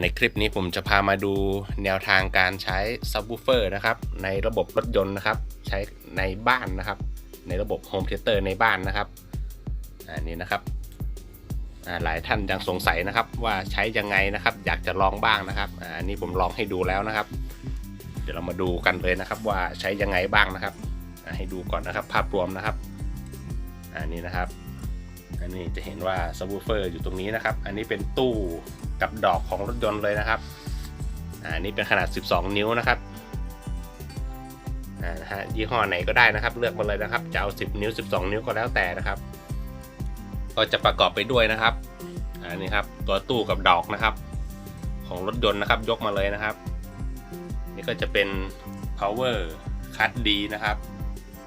ในคลิปนี้ผมจะพามาดูแนวทางการใช้ซับ w ูเฟอร์นะครับในระบบรถยนต์นะครับใช้ในบ้านนะครับ ในระบบโฮมเทเตอร์ในบ้านนะครับอันนี้นะครับหลายท่านยังสงสัยนะครับว่าใช้ยังไงนะครับ อยากจะลองบ้างนะครับอันนี้ผมลองให้ดูแล้วนะครับ เดี๋ยวเรามาดูกันเลยนะครับว่าใช้ยังไงบ้างนะครับ ให้ดูก่อนนะครับ ภาพรวมนะครับอันนี้นะครับอันนี้จะเห็นว่าซับ w ูเฟอร์อยู่ตรงนี้นะครับ อันนี้เป็นตู้ กับดอกของรถยนต์เลยนะครับอ่าอันนี้เป็นขนาด 12 นิ้วนะครับอ่านะฮะยี่ห้อไหนก็ได้นะครับ เลือกมาเลยนะครับจะเอา 10 นิ้ว 12 นิ้วก็แล้วแต่นะครับ ก็จะประกอบไปด้วยนะครับอันนี้ครับตัวตู้กับดอกนะครับ ของรถยนต์นะครับยกมาเลยนะครับ นี่ก็จะเป็น power cut D นะครับ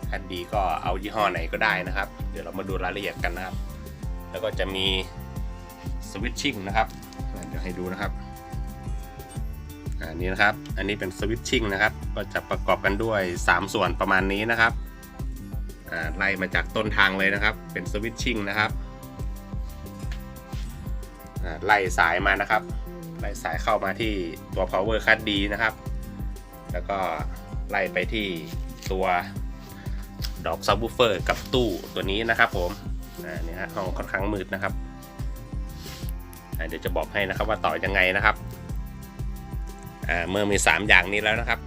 คัดดีก็เอายี่ห้อไหนก็ได้นะครับ เดี๋ยวเรามาดูรายละเอียดกันนะครับ แล้วก็จะมีสวิตชิ่งนะครับ เดี๋ยวให้ดูนะครับอันนี้นะครับ อันนี้เป็นสวิตชิ่งนะครับ ก็จะประกอบกันด้วย 3 ส่วนประมาณนี้นะครับไล่มาจากต้นทางเลยนะครับ เป็นสวิตชิ่งนะครับไล่สายมานะครับ ไล่สายเข้ามาที่ตัว power คัดดีนะครับ แล้วก็ไล่ไปที่ตัวดอกซับ w ูเฟอร์กับตู้ตัวนี้นะครับผมอ่าเนี่ยฮะห้องค่อนข้างมืดนะครับ เดี๋ยวจะบอกให้นะครับว่าต่อยังไงนะครับเมื่อมี 3 อย่างนี้แล้วนะครับ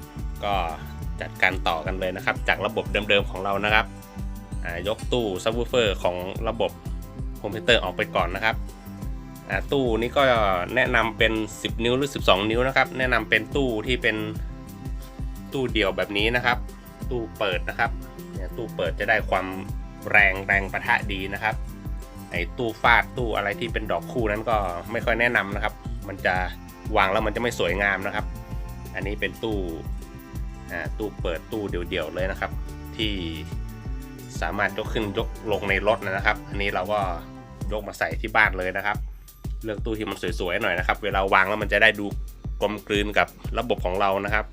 ก็จัดการต่อกันเลยนะครับ จากระบบเดิมๆของเรานะครับยกตู้ซับ w ูเฟอร์ของระบบคอมพิวเตอร์ออกไปก่อนนะครับตู้นี้ก็แนะนำเป็น 10 นิ้วหรือ 12 นิ้วนะครับ แนะนำเป็นตู้ที่เป็นตู้เดี่ยวแบบนี้นะครับ ตู้เปิดนะครับ ตู้เปิดจะได้ความแรงแรงประทะดีนะครับ ไอ้ตู้ฟาดตู้อะไรที่เป็นดอกคู่นั้นก็ไม่ค่อยแนะนำนะครับ มันจะวางแล้วมันจะไม่สวยงามนะครับ อันนี้เป็นตู้อ่าตู้เปิดตู้เดี่ยวๆเลยนะครับ ที่สามารถยกขึ้นยกลงในรถนะครับ อันนี้เราก็ยกมาใส่ที่บ้านเลยนะครับ เลือกตู้ที่มันสวยๆหน่อยนะครับ เวลาวางแล้วมันจะได้ดูกลมกลืนกับระบบของเรานะครับ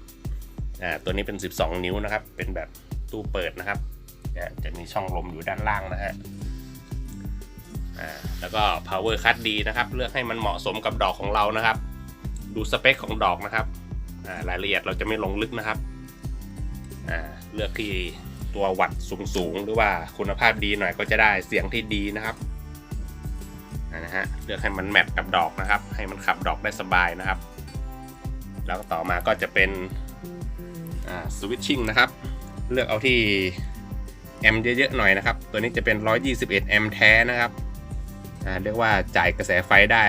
อ่าตัวนี้เป็น 12 นิ้วนะครับ เป็นแบบตู้เปิดนะครับเนี่ยจะมีช่องลมอยู่ด้านล่างนะฮะ อ่าแล้วก็ power cut ดีนะครับ เลือกให้มันเหมาะสมกับดอกของเรานะครับ ดูสเปคของดอกนะครับอ่ารายละเอียดเราจะไม่ลงลึกนะครับอ่าเลือกที่ตัววัดสูงๆหรือว่าคุณภาพดีหน่อยก็จะได้เสียงที่ดีนะครับนะฮะเลือกให้มันแมทกับดอกนะครับ ให้มันขับดอกได้สบายนะครับ แล้วต่อมาก็จะเป็นสวิตชิ่งนะครับ เลือกเอาที่แอมเยอะๆหน่อยนะครับ ตัวนี้จะเป็น 121 แอมแท้นะครับ เรียกว่าจ่ายกระแสไฟได้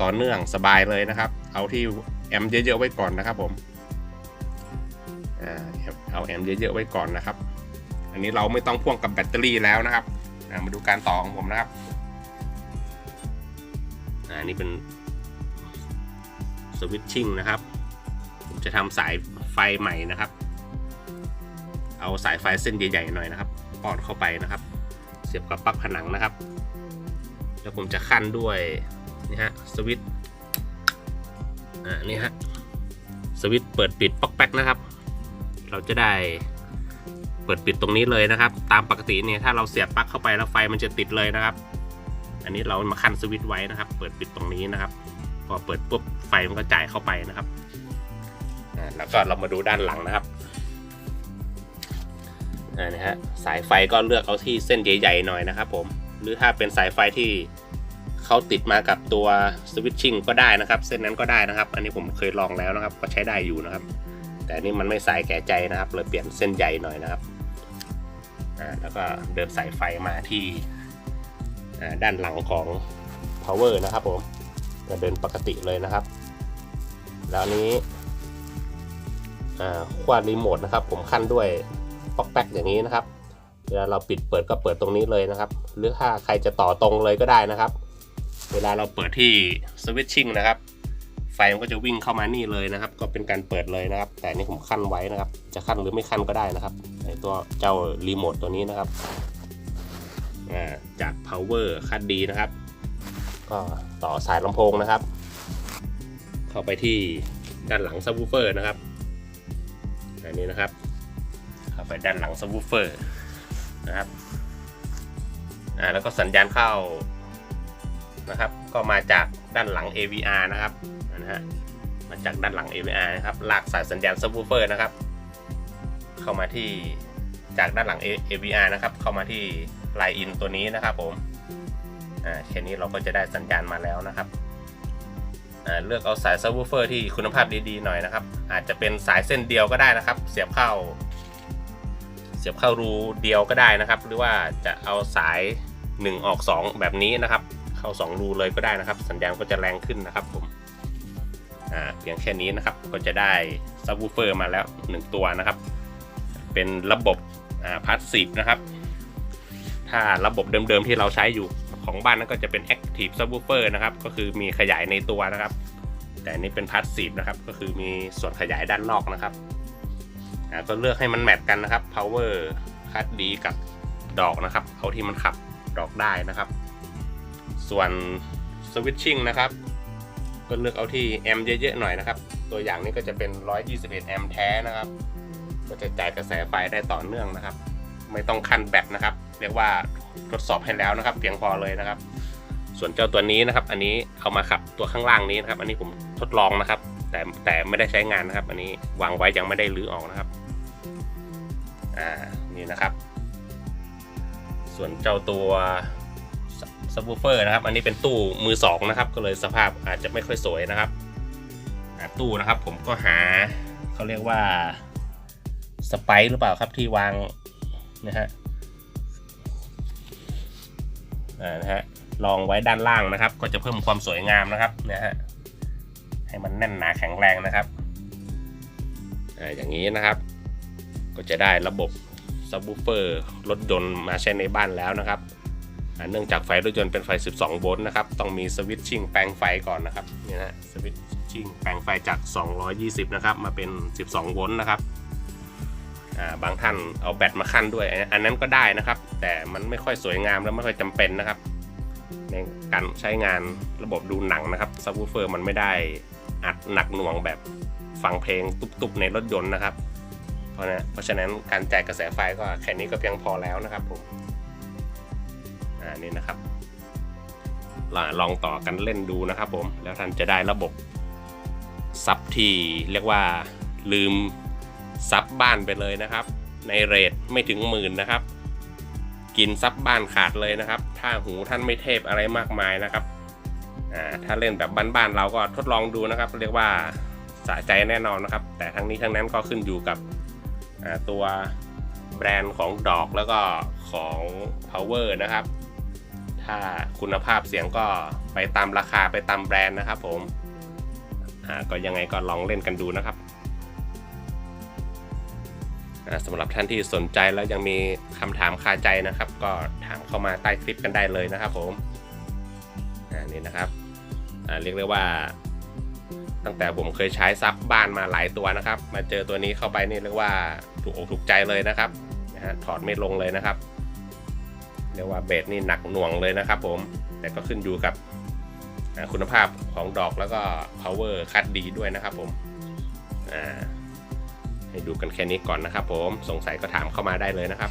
ต่อเนื่องสบายเลยนะครับ เอาที่แอมเยอะๆไว้ก่อนนะครับผมเอาแอมเยอะๆไว้ก่อนนะครับ อันนี้เราไม่ต้องพ่วงกับแบตเตอรี่แล้วนะครับมาดูการต่อของผมนะครับอ่านี่เป็นสวิตชิ่งนะครับ ผมจะทำสายไฟใหม่นะครับ เอาสายไฟเส้นใหญ่ๆหน่อยนะครับปอดเข้าไปนะครับ เสียบกับปลั๊กผนังนะครับ แล้วผมจะขั้นด้วยนี่ฮะสวิตช์อ่านี่ฮะสวิตช์เปิดปิดป๊อกแป๊กนะครับ เราจะได้เปิดปิดตรงนี้เลยนะครับ ตามปกติเนี่ยถ้าเราเสียบปลั๊กเข้าไปแล้วไฟมันจะติดเลยนะครับ อันนี้เรามาขั้นสวิตช์ไว้นะครับ เปิดปิดตรงนี้นะครับ พอเปิดปุ๊บไฟมันก็จ่ายเข้าไปนะครับอ่าแล้วก็เรามาดูด้านหลังนะครับอ่านะฮะสายไฟก็เลือกเอาที่เส้นใหญ่ๆหน่อยนะครับผม หรือถ้าเป็นสายไฟที่เขาติดมากับตัวสวิตชิ่งก็ได้นะครับ เส้นนั้นก็ได้นะครับ อันนี้ผมเคยลองแล้วนะครับ ก็ใช้ได้อยู่นะครับ แต่นี่มันไม่สายแก่ใจนะครับเลยเปลี่ยนเส้นใหญ่หน่อยนะครับแล้วก็เดินสายไฟมาที่ด้านหลังของ power นะครับผมก็เดินปกติเลยนะครับ แล้วอันนี้อ่าขวรีโมทนะครับ ผมขั้นด้วยป๊อกแป๊กอย่างนี้นะครับ วลาเราปิดเปิดก็เปิดตรงนี้เลยนะครับ หรือถ้าใครจะต่อตรงเลยก็ได้นะครับ เวลาเราเปิดที่สวิตชิ่งนะครับ ไฟมันก็จะวิ่งเข้ามานี่เลยนะครับ ก็เป็นการเปิดเลยนะครับ แต่นี่ผมขั้นไว้นะครับ จะขั้นหรือไม่ขั้นก็ได้นะครับไอตัวเจ้ารีโมทตัวนี้นะครับจาก power ขั้นดีนะครับ ก็ต่อสายลำโพงนะครับ เข้าไปที่ด้านหลังซับวูเฟอร์นะครับอันนี้นะครับ เข้าไปด้านหลังซับวูเฟอร์ นะครับอ่าแล้วก็สัญญาณเข้านะครับ ก็มาจากด้านหลัง AVR นะครับนะฮะมาจากด้านหลัง AVR นะครับลากสายสัญญาณซับวูเฟอร์นะครับ เข้ามาที่จากด้านหลัง AVR นะครับ เข้ามาที่ไลน์อินตัวนี้นะครับผมอ่าแค่นี้เราก็จะได้สัญญาณมาแล้วนะครับอ่าเลือกเอาสายซับวูเฟอร์ที่คุณภาพดีๆหน่อยนะครับ อาจจะเป็นสายเส้นเดียวก็ได้นะครับ เสียบเข้า เสียบเข้ารูเดียวก็ได้นะครับ หรือว่าจะเอาสาย 1 ออก 2 แบบนี้นะครับ เข้า 2 รูเลยก็ได้นะครับ สัญญาณก็จะแรงขึ้นนะครับผมอ่าเพียงแค่นี้นะครับก็จะได้ซับวูเฟอร์มาแล้ว 1 ตัวนะครับ เป็นระบบอ่าพาสซีฟนะครับ ถ้าระบบเดิมๆที่เราใช้อยู่ของบ้านนั้นก็จะเป็น Active Subwoofer นะครับ ก็คือมีขยายในตัวนะครับ แต่นนี้เป็นพาสซีฟนะครับ ก็คือมีส่วนขยายด้านนอกนะครับ อ่าก็เลือกให้มันแมทกันนะครับ power คัดดีกับดอกนะครับ เอาที่มันขับดอกได้นะครับ ส่วน switching นะครับ ก็เลือกเอาที่แอมเยอะๆหน่อยนะครับ ตัวอย่างนี้ก็จะเป็น 121 แอมแท้นะครับ ก็จะจ่ายกระแสไฟได้ต่อเนื่องนะครับ ไม่ต้องคันแบตนะครับ เรียกว่าทดสอบให้แล้วนะครับ เพียงพอเลยนะครับ ส่วนเจ้าตัวนี้นะครับ อันนี้เอามาขับตัวข้างล่างนี้นะครับ อันนี้ผมทดลองนะครับ แต่แต่ไม่ได้ใช้งานนะครับ อันนี้วางไว้ยังไม่ได้รื้อออกนะครับ อ่านี่นะครับ ส่วนเจ้าตัวซับวูเฟอร์นะครับ อันนี้เป็นตู้มือสองนะครับ ก็เลยสภาพอาจจะไม่ค่อยสวยนะครับตู้นะครับผมก็หาเขาเรียกว่าสไปหรือเปล่าครับที่วางนะฮะนะฮะลองไว้ด้านล่างนะครับ ก็จะเพิ่มความสวยงามนะครับนะฮะให้มันแน่นหนาแข็งแรงนะครับอ่าอย่างนี้นะครับ ก็จะได้ระบบซับวูเฟอร์รถยนต์มาใช้ในบ้านแล้วนะครับ เนื่องจากไฟรถยนต์เป็นไฟ 12 โวลต์นะครับ ต้องมีสวิตชิ่งแปลงไฟก่อนนะครับนี่นะสวิตชิ่งแปลงไฟจาก 220 นะครับ มาเป็น 12 โวลต์นะครับาบางท่านเอาแบตมาขั้นด้วย อันนั้นก็ได้นะครับ แต่มันไม่ค่อยสวยงามและไม่ค่อยจำเป็นนะครับ ในการใช้งานระบบดูหนังนะครับซับวูเฟอร์มันไม่ได้อัดหนักหน่วงแบบฟังเพลงตุบๆในรถยนต์นะครับ เพราะนะเพราะฉะนั้นการจ่ายกระแสไฟก็แค่นี้ก็เพียงพอแล้วนะครับผมอ่านี่นะครับลลองต่อกันเล่นดูนะครับผมแล้วท่านจะได้ระบบซับที่เรียกว่าลืมซับบ้านไปเลยนะครับ ในเรทไม่ถึงหมื่นนะครับ กินซับบ้านขาดเลยนะครับ ถ้าหูท่านไม่เทพอะไรมากมายนะครับอ่าถ้าเล่นแบบบ้านๆเราก็ทดลองดูนะครับ เรียกว่าสะใจแน่นอนนะครับ แต่ทั้งนี้ทั้งนั้นก็ขึ้นอยู่กับ ตัวแบรนด์ของดอกแล้วก็ของ power นะครับ ถ้าคุณภาพเสียงก็ไปตามราคาไปตามแบรนด์นะครับผมอ่าก็ยังไงก็ลองเล่นกันดูนะครับสำหรับท่านที่สนใจแล้วยังมีคำถามคาใจนะครับ ก็ถามเข้ามาใต้คลิปกันได้เลยนะครับผมอ่านี่นะครับอ่าเรียกได้ว่าตั้งแต่ผมเคยใช้ซับ บ้านมาหลายตัวนะครับ มาเจอตัวนี้เข้าไปนี่เรียกว่าถูกอกถูกใจเลยนะครับนะฮะถอดไม่ลงเลยนะครับ เรียกว่าเบสนี่หนักหน่วงเลยนะครับ ผม แต่ก็ขึ้นอยู่กับคุณภาพของดอกแล้วก็ power คัดดีด้วยนะครับ ผมอ่าให้ดูกันแค่นี้ก่อนนะครับ ผมสงสัยก็ถามเข้ามาได้เลยนะครับ